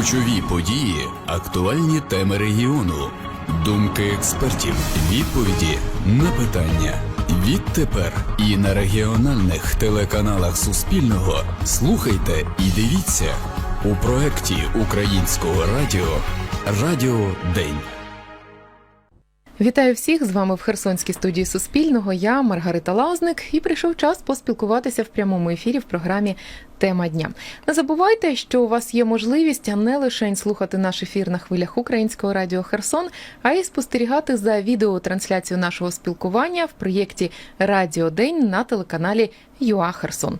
Ключові події, актуальні теми регіону, думки експертів, відповіді на питання. Відтепер і на регіональних телеканалах Суспільного слухайте і дивіться у проєкті Українського радіо Радіо День. Вітаю всіх з вами в Херсонській студії Суспільного. Я Маргарита Лаузник, і прийшов час поспілкуватися в прямому ефірі в програмі Тема дня. Не забувайте, що у вас є можливість не лише слухати наш ефір на хвилях Українського радіо Херсон, а й спостерігати за відеотрансляцією нашого спілкування в проєкті Радіо День на телеканалі ЮА Херсон.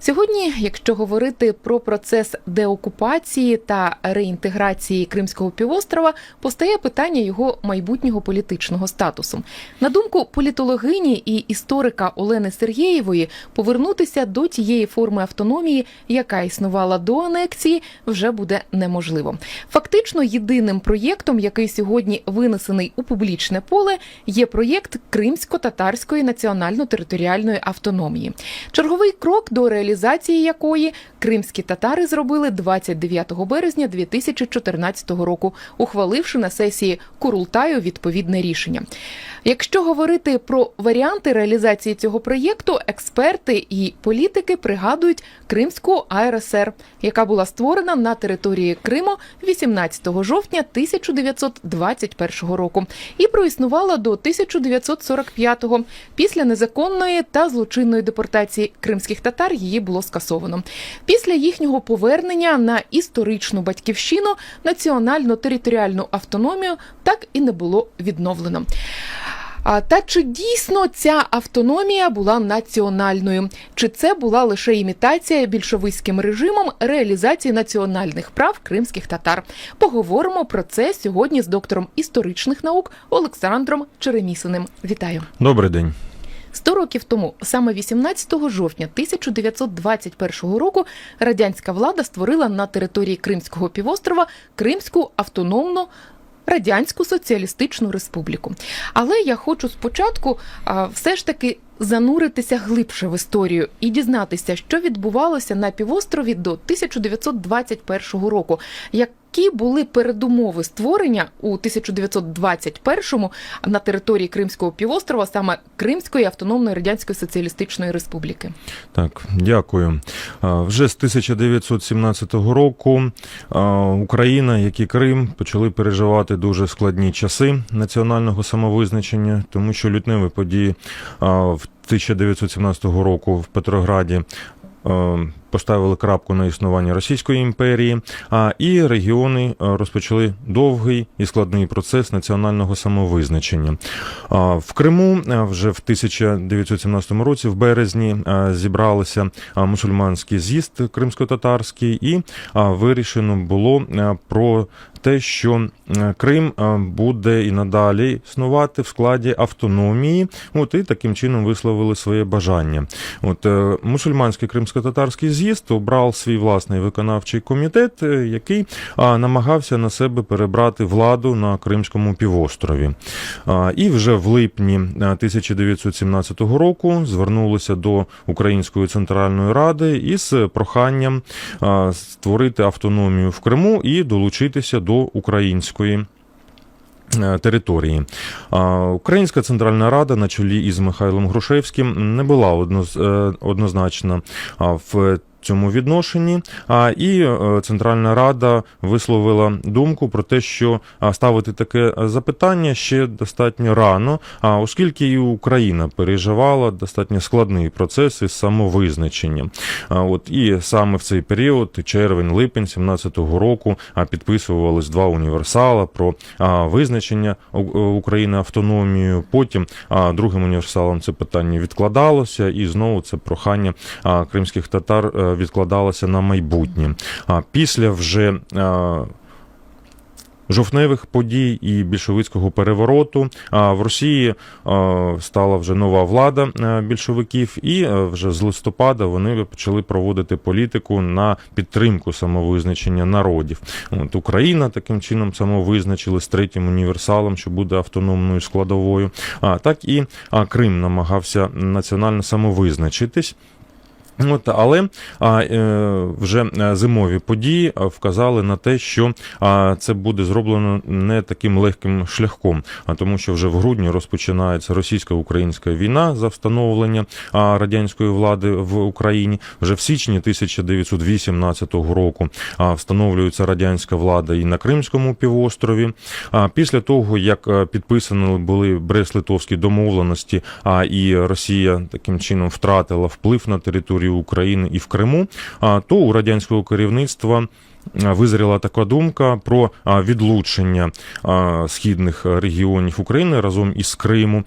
Сьогодні, якщо говорити про процес деокупації та реінтеграції Кримського півострова, постає питання його майбутнього політичного статусу. На думку політологині і історика Олени Сергєєвої, повернутися до тієї форми автономії, яка існувала до анексії, вже буде неможливо. Фактично, єдиним проєктом, який сьогодні винесений у публічне поле, є проєкт Кримсько-татарської національно-територіальної автономії. Черговий крок до реалізації якої кримські татари зробили 29 березня 2014 року, ухваливши на сесії Курултаю відповідне рішення. Якщо говорити про варіанти реалізації цього проєкту, експерти і політики пригадують Кримську АРСР, яка була створена на території Криму 18 жовтня 1921 року і проіснувала до 1945-го. Після незаконної та злочинної депортації кримських татар її було скасовано. Після їхнього повернення на історичну батьківщину національно-територіальну автономію так і не було відновлено. А та чи дійсно ця автономія була національною? Чи це була лише імітація більшовицьким режимом реалізації національних прав кримських татар? Поговоримо про це сьогодні з доктором історичних наук Олександром Черемісиним. Вітаю! Добрий день. 100 років тому, саме 18 жовтня 1921 року, радянська влада створила на території Кримського півострова Кримську автономну. Радянську соціалістичну республіку, але я хочу спочатку все ж таки зануритися глибше в історію і дізнатися, що відбувалося на півострові до 1921 року. Які були передумови створення у 1921-му на території Кримського півострова, саме Кримської автономної радянської соціалістичної республіки? Так, дякую. Вже з 1917 року Україна, як і Крим, почали переживати дуже складні часи національного самовизначення, тому що лютневі події в 1917 року в Петрограді. е, Поставили крапку на існування Російської імперії, а і регіони е, розпочали довгий і складний процес національного самовизначення. В Криму е, вже в 1917 році, в березні, зібралися мусульманський з'їзд кримсько-татарський, і вирішено було про те, що Крим е, буде і надалі існувати в складі автономії. От і таким чином висловили своє бажання. От е, мусульманський кримсько-татарський з'їзд обрав свій власний виконавчий комітет, е, який намагався на себе перебрати владу на Кримському півострові. І вже в липні е, 1917 року звернулися до Української центральної ради із проханням створити автономію в Криму і долучитися до української. е, Території Українська Центральна Рада на чолі із Михайлом Грушевським не була однозначно е, однозначна в цьому відношенні. А і е, Центральна Рада висловила думку про те, що ставити таке запитання ще достатньо рано, а оскільки і Україна переживала достатньо складний процес із самовизначення. А, От і саме в цей період, червень-липень 17-го року, підписувались два універсала про визначення України автономією. Потім другим універсалом це питання відкладалося, і знову це прохання кримських татар відкладалося на майбутнє. А після вже жовтневих подій і більшовицького перевороту. В Росії стала вже нова влада більшовиків, і вже з листопада вони почали проводити політику на підтримку самовизначення народів. От Україна таким чином самовизначилась третім універсалом, що буде автономною складовою. А так і Крим намагався національно самовизначитись. От, але а, е, вже е, зимові події вказали на те, що а, це буде зроблено не таким легким шляхом, а тому, що вже в грудні розпочинається російсько-українська війна за встановлення а, радянської влади в Україні. Вже в січні 1918 року а, встановлюється радянська влада і на Кримському півострові. А після того, як е, підписані були Брест-Литовські домовленості, а і Росія таким чином втратила вплив на територію України і в Криму, то у радянського керівництва. А, Визріла така думка про відлучення східних регіонів України разом із Криму,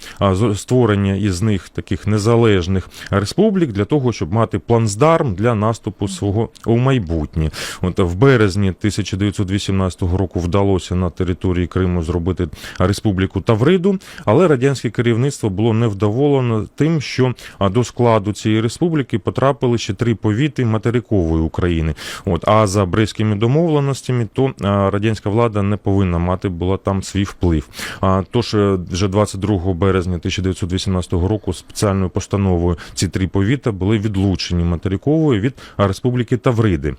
створення із них таких незалежних республік для того, щоб мати плацдарм для наступу свого у майбутнє. От в березні 1918 року вдалося на території Криму зробити республіку Тавриду, але радянське керівництво було невдоволено тим, що до складу цієї республіки потрапили ще три повіти материкової України. От а за брестськими домовленостями, то радянська влада не повинна мати була там свій вплив. А тож е, вже 22 березня 1918 року спеціальною постановою ці три повіта були відлучені материковою від республіки Тавриди.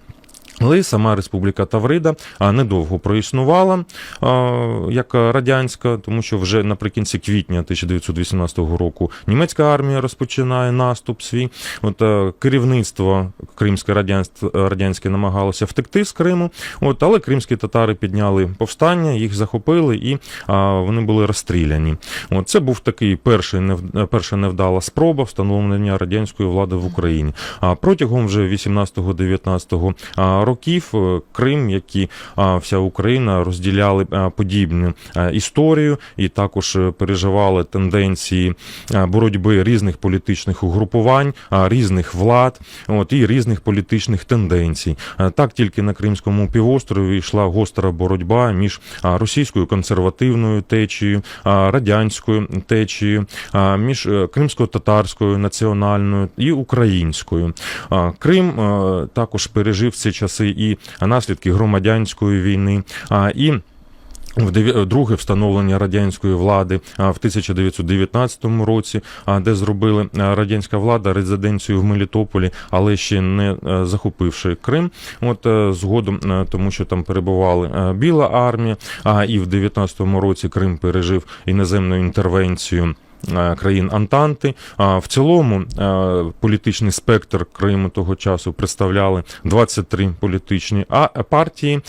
Але й сама Республіка Таврида недовго проіснувала як радянська, тому що вже наприкінці квітня 1918 року німецька армія розпочинає наступ свій. От керівництво кримське радянське, радянське намагалося втекти з Криму. От, але кримські татари підняли повстання, їх захопили і вони були розстріляні. От, це був такий перший нев- перша невдала спроба встановлення радянської влади в Україні. А протягом вже 18-19 а, років е, Крим, як і вся Україна розділяли подібну історію і також е, переживали тенденції боротьби різних політичних угрупувань, різних влад, от і різних політичних тенденцій. Так тільки на Кримському півострові йшла гостра боротьба між російською консервативною течією, радянською течією, між е, кримсько-татарською національною і українською. Крим е, також пережив ці часи і наслідки громадянської війни, а, і друге встановлення радянської влади в 1919 році, де зробили радянська влада резиденцію в Мелітополі, але ще не е, захопивши Крим. От е, згодом, е, тому що там перебували Біла армія, а і в 19-му році Крим пережив іноземну інтервенцію. Е, Країн Антанти. А в цілому е, політичний спектр Криму того часу представляли 23 політичні партії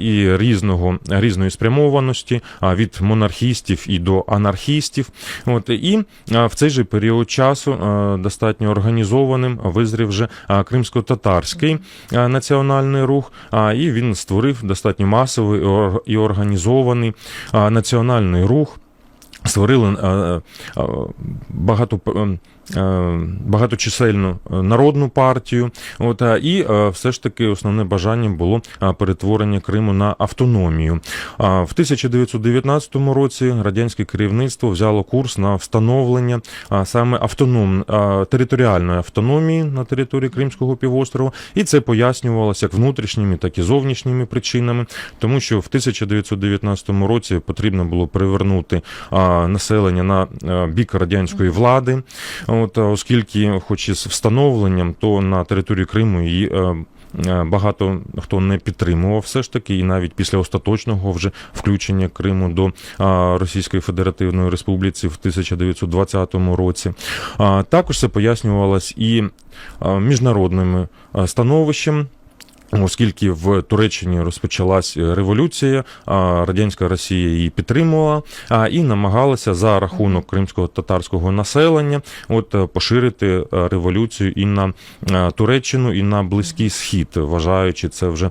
і різного різної спрямованості від монархістів і до анархістів. От і в цей же період часу достатньо організованим визрів вже кримсько-татарський національний рух. І він створив достатньо масовий і організований національний рух. Створили е, е, багато е, багаточисельну е, народну партію. От е, і е, все ж таки основне бажання було е, перетворення Криму на автономію. В 1919 році радянське керівництво взяло курс на встановлення саме автоном територіальної автономії на території Кримського півострова, і це пояснювалося як внутрішніми, так і зовнішніми причинами, тому що в 1919 році потрібно було привернути населення на бік радянської влади. От, оскільки, хоч з встановленням, то на території Криму її. е, е, Багато хто не підтримував все ж таки, і навіть після остаточного вже включення Криму до Російської Федеративної Республіки в 1920 році. Також це пояснювалось і міжнародним становищем. Оскільки в Туреччині розпочалась революція, радянська Росія її підтримувала і намагалася за рахунок кримського татарського населення от е, поширити е, революцію і на е, Туреччину, і на Близький Схід, вважаючи це вже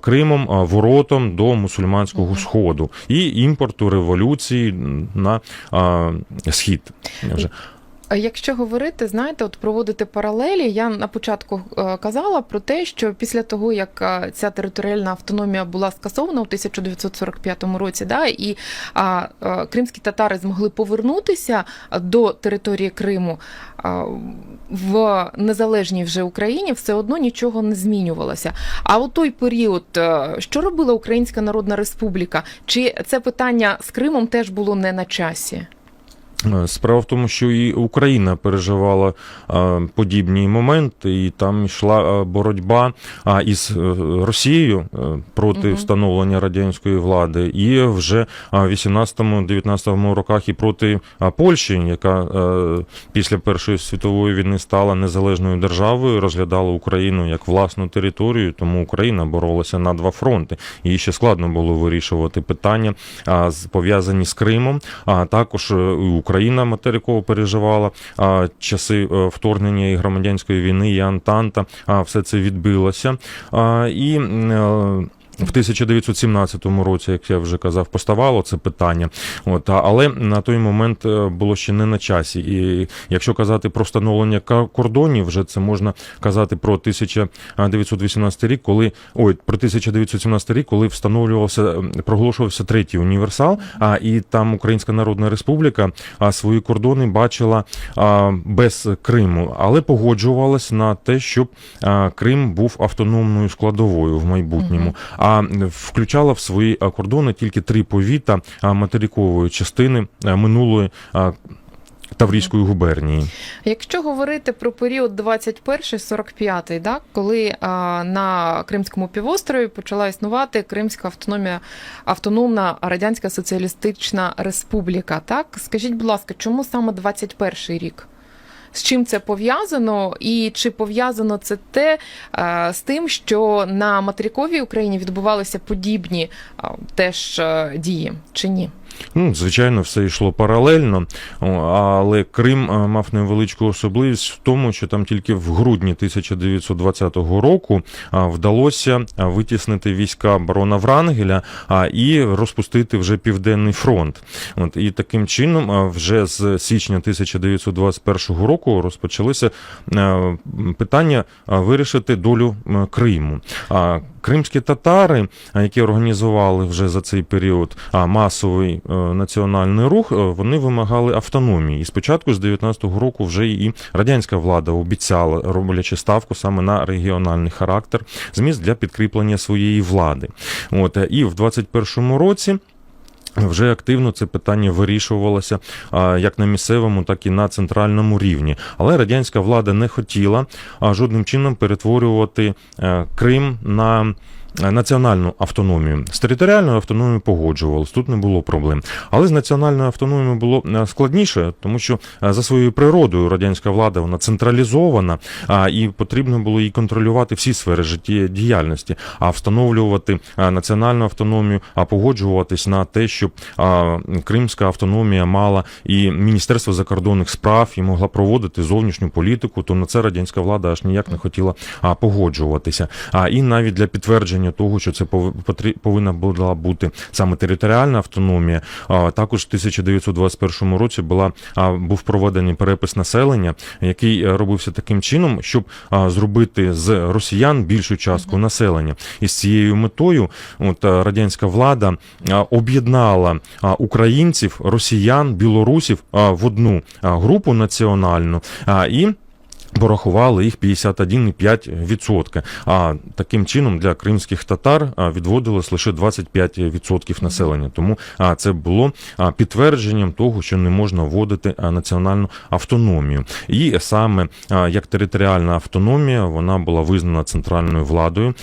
Кримом воротом до мусульманського сходу і імпорту революції на схід. Вже. Якщо говорити, знаєте, от проводити паралелі, я на початку е, казала про те, що після того, як е, ця територіальна автономія була скасована у 1945 році, да, і е, кримські татари змогли повернутися до території Криму в незалежній вже Україні, все одно нічого не змінювалося. А у той період, що робила Українська Народна Республіка? Чи це питання з Кримом теж було не на часі? Е, Справа в тому, що і Україна переживала е, подібні моменти, і там йшла е, боротьба із Росією проти встановлення радянської влади, і вже в 18-19 роках і проти Польщі, яка після Першої світової війни стала незалежною державою, розглядала Україну як власну територію, тому Україна боролася на два фронти. Їй ще складно було вирішувати питання, пов'язані з Кримом, а також і Україна материково переживала часи е, вторгнення і громадянської війни, і Антанта. Все це відбилося. І е, в 1917 році, як я вже казав, поставало це питання. От, але на той момент е, було ще не на часі. І якщо казати про встановлення кордонів, вже це можна казати про 1918 рік, коли ой, про 1917 рік, коли встановлювався, проголошувався третій універсал, а і там Українська Народна Республіка а, свої кордони бачила а, без Криму, але погоджувалась на те, щоб а, Крим був автономною складовою в майбутньому. А включала в свої кордони тільки три повіта а, материкової частини минулої. Таврійської губернії. Якщо говорити про період 21-45, да, коли а, на Кримському півострові почала існувати Кримська автономія, автономна Радянська Соціалістична Республіка, так скажіть, будь ласка, чому саме 21 рік? З чим це пов'язано, і чи пов'язано це те е, з тим, що на материковій Україні відбувалися подібні е, теж е, дії, чи ні? Ну, звичайно, все йшло паралельно, але Крим е, мав невеличку особливість в тому, що там тільки в грудні 1920 року вдалося витіснити війська барона Врангеля і розпустити вже південний фронт. От і таким чином, вже з січня 1921 року розпочалися е, питання вирішити долю Криму. Кримські татари, які організували вже за цей період масовий е, національний рух, е, вони вимагали автономії. І спочатку з 19-го року вже і радянська влада обіцяла, роблячи ставку саме на регіональний характер, зміст для підкріплення своєї влади. От е, і в 21-му році. Вже активно це питання вирішувалося як на місцевому, так і на центральному рівні. Але радянська влада не хотіла жодним чином перетворювати е, Крим на національну автономію. З територіальною автономією погоджувалось, тут не було проблем. Але з національною автономією було е, складніше, тому що е, за своєю природою радянська влада вона централізована, а, і потрібно було їй контролювати всі сфери життєдіяльності, а встановлювати е, національну автономію, а погоджуватись на те, щоб Кримська автономія мала і Міністерство закордонних справ і могла проводити зовнішню політику, то на це радянська влада аж ніяк не хотіла погоджуватися. А і навіть для підтвердження того, що це пов- повинна була бути саме територіальна автономія, також в 1921 році була був проведений перепис населення, який е, робився таким чином, щоб зробити з росіян більшу частку населення. І з цією метою от е, радянська влада об'єднала українців, росіян, білорусів в одну групу національну і. Порахували їх 51,5%. А таким чином для кримських татар відводилось лише 25% населення. Тому це було підтвердженням того, що не можна вводити національну автономію. І саме як територіальна автономія вона була визнана центральною владою.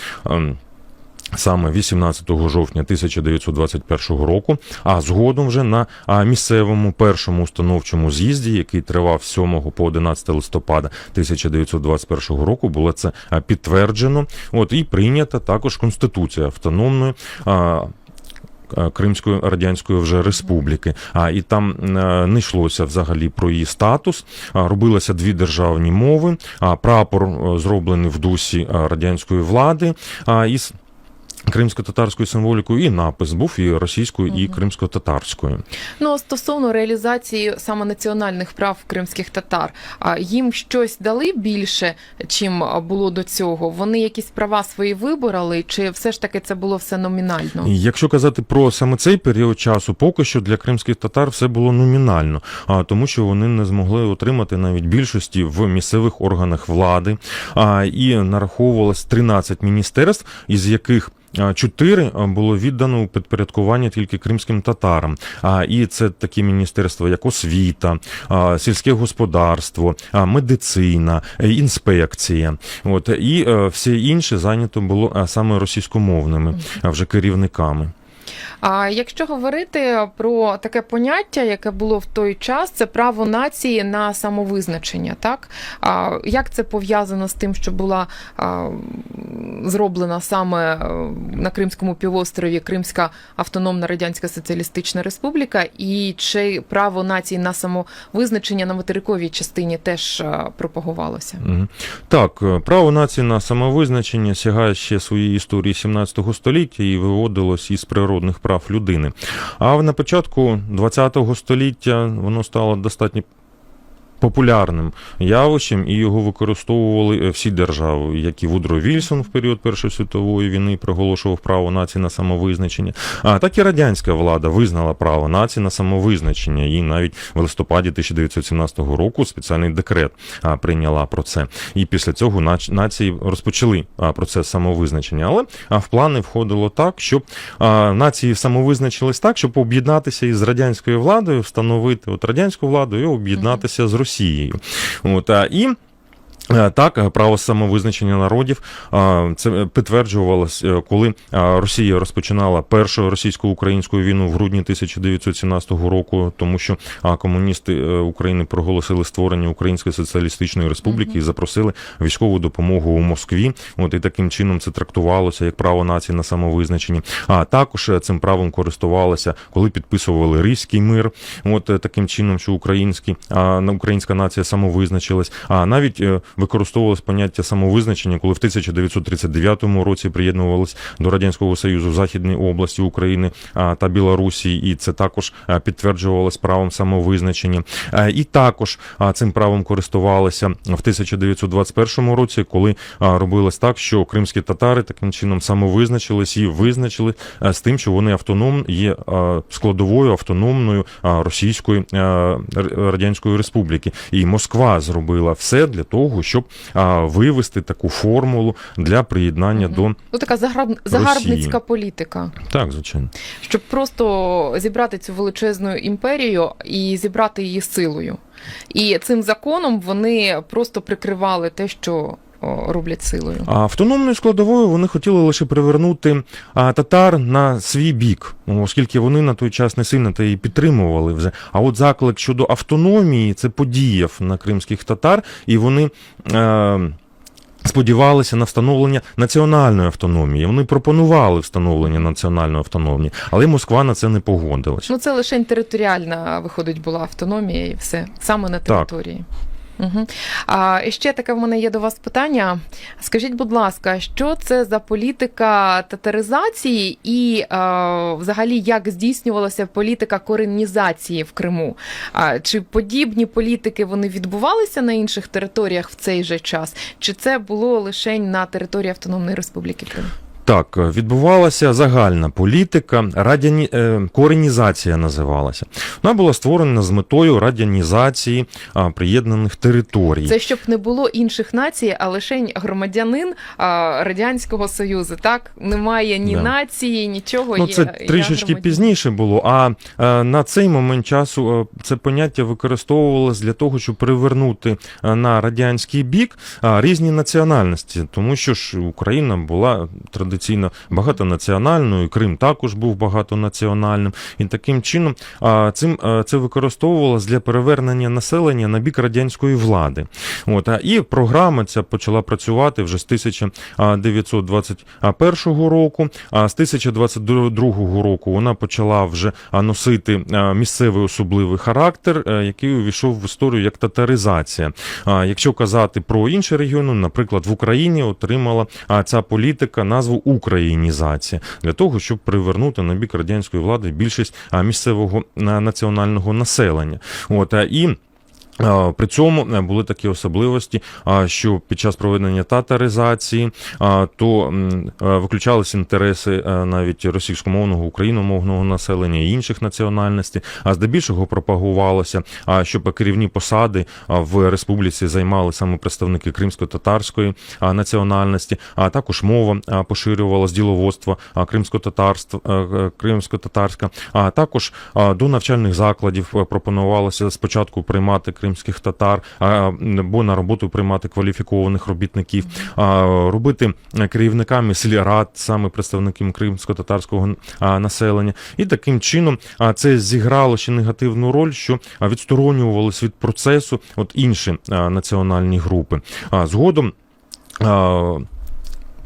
Саме 18 жовтня 1921 року, а згодом вже на місцевому першому установчому з'їзді, який тривав 7 по 11 листопада 1921 року, було це підтверджено. От і прийнята також конституція автономної. Кримської радянської вже республіки, а і там не йшлося взагалі про її статус. А, робилося дві державні мови. А прапор зроблений в дусі радянської влади. А із кримсько-татарською символікою і напис був і російською, і кримсько-татарською. Ну, а стосовно реалізації саме національних прав кримських татар, а їм щось дали більше, чим було до цього? Вони якісь права свої вибороли, чи все ж таки це було все номінально? Якщо казати про саме цей період часу, поки що для кримських татар все було номінально, а тому, що вони не змогли отримати навіть більшості в місцевих органах влади, а і нараховувалось 13 міністерств, із яких чотири було віддано у підпорядкування тільки кримським татарам. А, І це такі міністерства, як освіта, сільське господарство, медицина, е, інспекція. От і все інше зайнято було саме російськомовними вже керівниками. А якщо говорити про таке поняття, яке було в той час, це право нації на самовизначення, так? А як це пов'язано з тим, що була а, зроблена саме е, на Кримському півострові Кримська Автономна Радянська Соціалістична Республіка, і чи право нації на самовизначення на материковій частині теж а, пропагувалося? Так, е, право нації на самовизначення сягає ще своєї історії 17 століття і виводилось із природних прав людини. А на початку 20 століття воно стало достатньо популярним явищем, і його використовували е, всі держави, як і Вудро Вільсон в період Першої світової війни проголошував право нації на самовизначення, а так і радянська влада визнала право нації на самовизначення. І навіть в листопаді 1917 року спеціальний декрет прийняла про це. І після цього нації розпочали процес самовизначення. Але в плани входило так, щоб нації самовизначились так, щоб об'єднатися із радянською владою, встановити от радянську владу і об'єднатися з Росією. От, а, і Так, е, право самовизначення народів це підтверджувалось, е, коли Росія розпочинала першу російсько-українську війну в грудні 1917 року, тому що комуністи е, України проголосили створення Української соціалістичної республіки і запросили військову допомогу у Москві. От і таким чином це трактувалося як право нації на самовизначення. А також е, цим правом користувалися, коли підписували Ризький мир. От е, таким чином, що українські а, українська нація самовизначилась. А навіть е, використовувалось поняття самовизначення, коли в 1939 році приєднувалися до радянського союзу в Західній області України та Білорусі, і це також підтверджувалось правом самовизначення. І також цим правом користувалися в 1921 році, коли робилось так, що кримські татари таким чином самовизначились і визначили з тим, що вони автоном є складовою автономною російської радянської республіки. І Москва зробила все для того, щоб а, вивести таку формулу для приєднання до Ну така заграб... загарбницька політика. так, звичайно. щоб просто зібрати цю величезну імперію і зібрати її силою. І цим законом вони просто прикривали те, що роблять силою. А автономною складовою вони хотіли лише привернути а, татар на свій бік, ну, оскільки вони на той час не сильно та і підтримували вже. А от заклик щодо автономії це подіяв на кримських татар, і вони. Е, Сподівалися на встановлення національної автономії. Вони пропонували встановлення національної автономії, але Москва на це не погодилась. Ну це лише територіальна виходить була автономія і все саме на території. Угу. А ще таке в мене є до вас питання. Скажіть, будь ласка, що це за політика татаризації і е, взагалі як здійснювалася політика коренізації в Криму? А, чи подібні політики вони відбувалися на інших територіях в цей же час? Чи це було лише на території Автономної Республіки Крим? Так, відбувалася загальна політика, радяні... е, коренізація називалася. Вона була створена з метою радянізації а, приєднаних територій. Це щоб не було інших націй, а лише громадянин а, Радянського Союзу. Так немає ні Да. нації, нічого. Ну, це я трішечки громадянин. пізніше було. А е, на цей момент часу е, це поняття використовувалось для того, щоб привернути е, на радянський бік е, різні національності, тому що ж Україна була традиційно багатонаціональною, Крим також був багатонаціональним, і таким чином а, цим це використовувалось для перевернення населення на бік радянської влади. От і програма ця почала працювати вже з 1921 року. А з 1022 року вона почала вже носити місцевий особливий характер, е, який увійшов в історію як татаризація. А якщо казати про інші регіони, наприклад, в Україні отримала ця політика назву українізація для того, щоб привернути на бік радянської влади більшість місцевого національного населення. От і При цьому е, були такі особливості, що під час проведення татаризації то е, виключалися інтереси е, навіть російськомовного, україномовного населення і інших національностей, а здебільшого пропагувалося, щоб керівні посади в республіці займали саме представники кримсько-татарської національності, а також мова а, поширювалась діловодство кримсько-татарська, а також до навчальних закладів пропонувалося спочатку приймати кримських татар, або на роботу приймати кваліфікованих робітників, робити керівниками сільрад, саме представників кримсько-татарського населення. І таким чином це зіграло ще негативну роль, що відсторонювалися від процесу от інші національні групи. Згодом.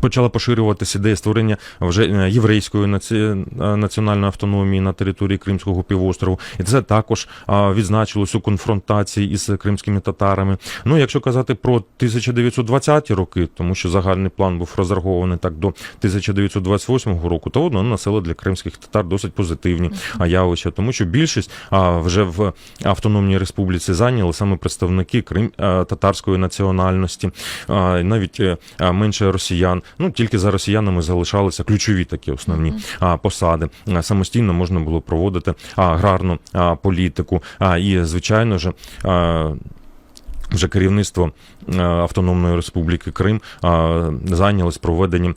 Почала поширюватися ідея створення вже е, єврейської е, національної автономії на території Кримського півострову, і це також відзначилось у конфронтації із кримськими татарами. Ну, якщо казати про 1920-ті роки, тому що загальний план був розрахований так до 1928 року, то воно носило для кримських татар досить позитивні явища, тому що більшість вже в автономній республіці зайняли саме представники крим татарської національності, навіть е, менше росіян. Ну тільки за росіянами залишалися ключові такі основні а, посади. А, Самостійно можна було проводити аграрну а, політику. А, і звичайно ж. А, вже керівництво е, Автономної Республіки Крим а, зайнялось проведенням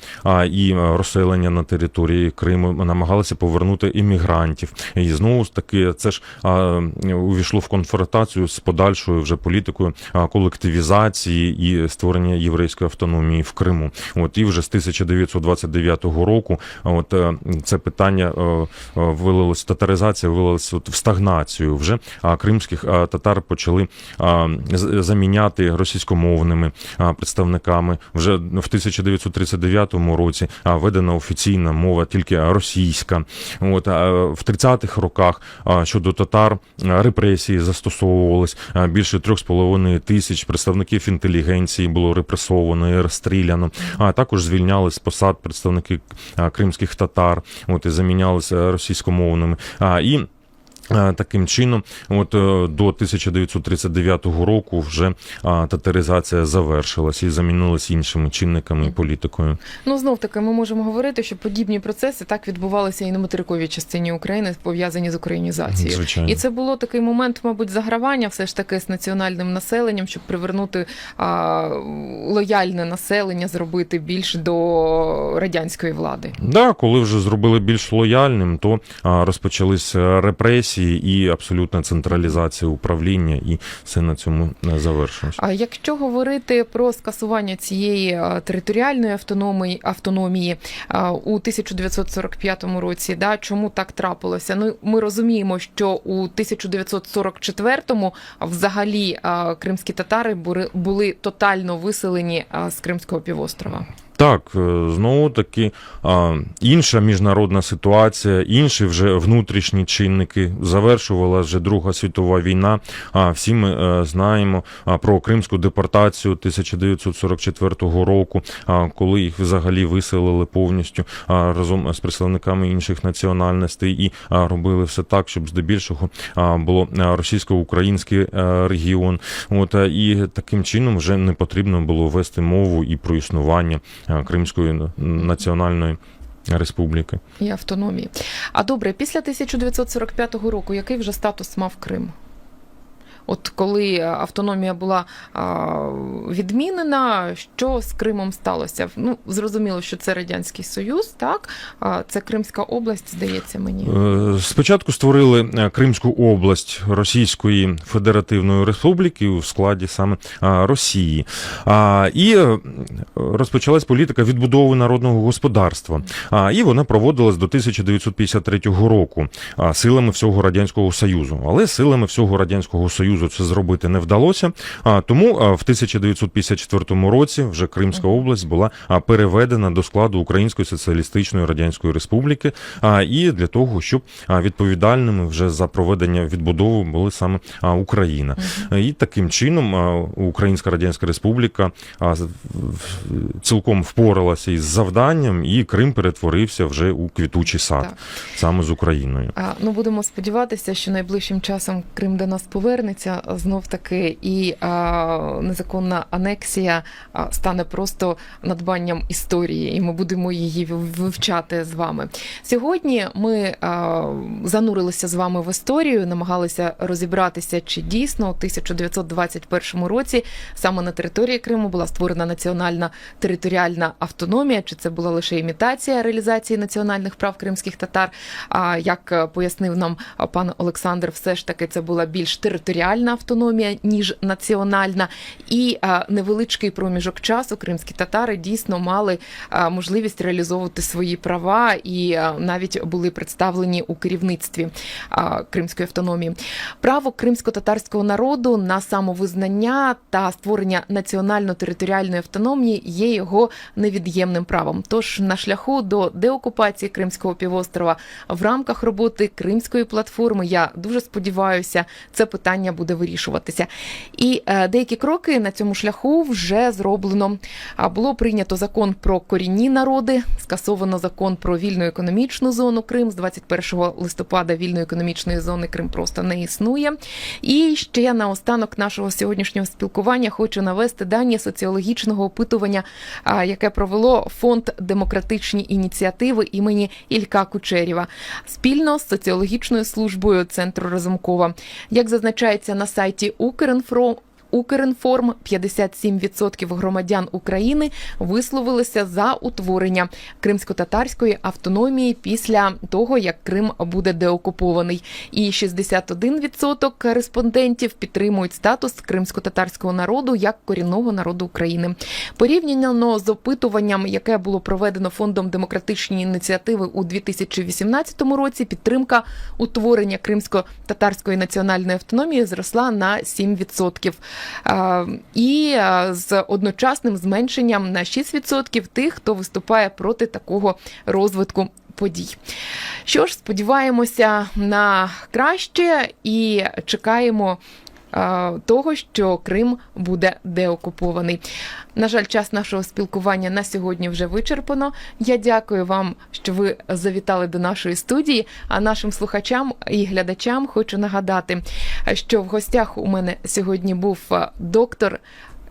і е, розселення на території Криму, намагалися повернути іммігрантів. І знову ж таки, це ж увійшло в конфронтацію з подальшою вже політикою колективізації і створення єврейської автономії в Криму. От і вже з 1929 року, от е, це питання е, е, вилилось татаризація, вилилась от в стагнацію. Вже а кримських татар почали заміняти російськомовними представниками. Вже в 1939 році введена офіційна мова тільки російська. От в 30-х роках щодо татар репресії застосовувались більше трьох з половиною тисяч представників інтелігенції було репресовано і розстріляно. А також звільняли з посад представники кримських татар. От і замінялися російськомовними. А і Таким чином, от е, до 1939 року вже татаризація завершилася і замінилась іншими чинниками і політикою. Ну знов таки, ми можемо говорити, що подібні процеси так відбувалися і на материковій частині України, пов'язані з українізацією. Звичайно. І це було такий момент, мабуть, загравання все ж таки з національним населенням, щоб привернути а, лояльне населення, зробити більш до радянської влади. Да, коли вже зробили більш лояльним, то а, розпочались е, репресії і абсолютна централізація управління, і все на цьому е, завершилось. А якщо говорити про скасування цієї територіальної автономії, автономії а, у 1945 році, да, чому так трапилося? Ну ми розуміємо, що у 1944-му взагалі кримські татари були тотально виселені з Кримського півострова. Так, е, знову таки інша міжнародна ситуація, інші вже внутрішні чинники. Завершувала вже Друга світова війна. А всі ми е, знаємо про кримську депортацію 1944 року, коли їх взагалі виселили повністю разом з представниками інших національностей і робили все так, щоб здебільшого було російсько-український е, регіон. От і таким чином вже не потрібно було вести мову і про існування Кримської національної республіки. і автономії. А добре, після 1945 року який вже статус мав Крим? От коли автономія була а, відмінена, що з Кримом сталося? Ну, зрозуміло, що це Радянський Союз, так? Це Кримська область, здається мені. Е, Спочатку створили е, Кримську область Російської Федеративної Республіки у складі саме Росії. І е, розпочалась політика відбудови народного господарства. А, І вона проводилась до 1953 року а, силами всього Радянського Союзу. Але силами всього Радянського Союзу це зробити не вдалося. А, Тому в 1954 році вже Кримська область була переведена до складу Української соціалістичної радянської республіки. А, І для того, щоб відповідальними вже за проведення відбудови були саме Україна. І таким чином Українська Радянська Республіка цілком впоралася із завданням, і Крим перетворився вже у квітучий сад Так. саме з Україною. А, ну, будемо сподіватися, що найближчим часом Крим до нас повернеться. Станеться знов таки, і а, незаконна анексія стане просто надбанням історії, і ми будемо її вивчати з вами. Сьогодні ми а, занурилися з вами в історію, намагалися розібратися, чи дійсно у 1921 році саме на території Криму була створена національна територіальна автономія, чи це була лише імітація реалізації національних прав кримських татар. А як пояснив нам пан Олександр, все ж таки це була більш територіальна автономія ніж національна, і а, невеличкий проміжок часу кримські татари дійсно мали а, можливість реалізовувати свої права і а, навіть були представлені у керівництві кримської автономії. Право кримсько-татарського народу на самовизнання та створення національно-територіальної автономії є його невід'ємним правом. Тож на шляху до деокупації Кримського півострова в рамках роботи Кримської платформи я дуже сподіваюся, це питання буде вирішуватися. І е, деякі кроки на цьому шляху вже зроблено. А було прийнято закон про корінні народи, скасовано закон про вільну економічну зону Крим з 21 листопада. Вільної економічної зони Крим просто не існує. І ще наостанок нашого сьогоднішнього спілкування хочу навести дані соціологічного опитування, яке провело фонд демократичні ініціативи імені Ілька Кучерєва спільно з соціологічною службою центру Разумкова. Як зазначається на сайті Укрінфро. Укрінформ 57% громадян України висловилися за утворення кримсько-татарської автономії після того, як Крим буде деокупований. І 61% респондентів підтримують статус кримсько-татарського народу як корінного народу України. Порівняно з опитуванням, яке було проведено фондом демократичні ініціативи у 2018 році, підтримка утворення кримсько-татарської національної автономії зросла на 7%. Е, І е, з одночасним зменшенням на 6% тих, хто виступає проти такого розвитку. Подій. Що ж, сподіваємося на краще і чекаємо того, що Крим буде деокупований. На жаль, час нашого спілкування на сьогодні вже вичерпано. Я дякую вам, що ви завітали до нашої студії. А нашим слухачам і глядачам хочу нагадати, що в гостях у мене сьогодні був е, доктор.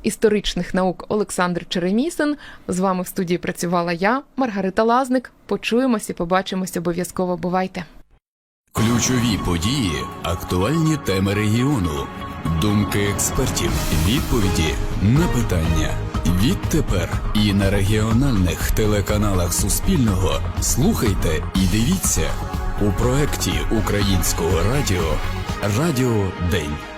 Історичних наук Олександр Черемісин з вами в студії працювала я, Маргарита Лазник. Почуємось і побачимось обов'язково. Бувайте! Ключові події, актуальні теми регіону, думки експертів, відповіді на питання. Відтепер і на регіональних телеканалах Суспільного слухайте і дивіться у проекті Українського радіо Радіо День.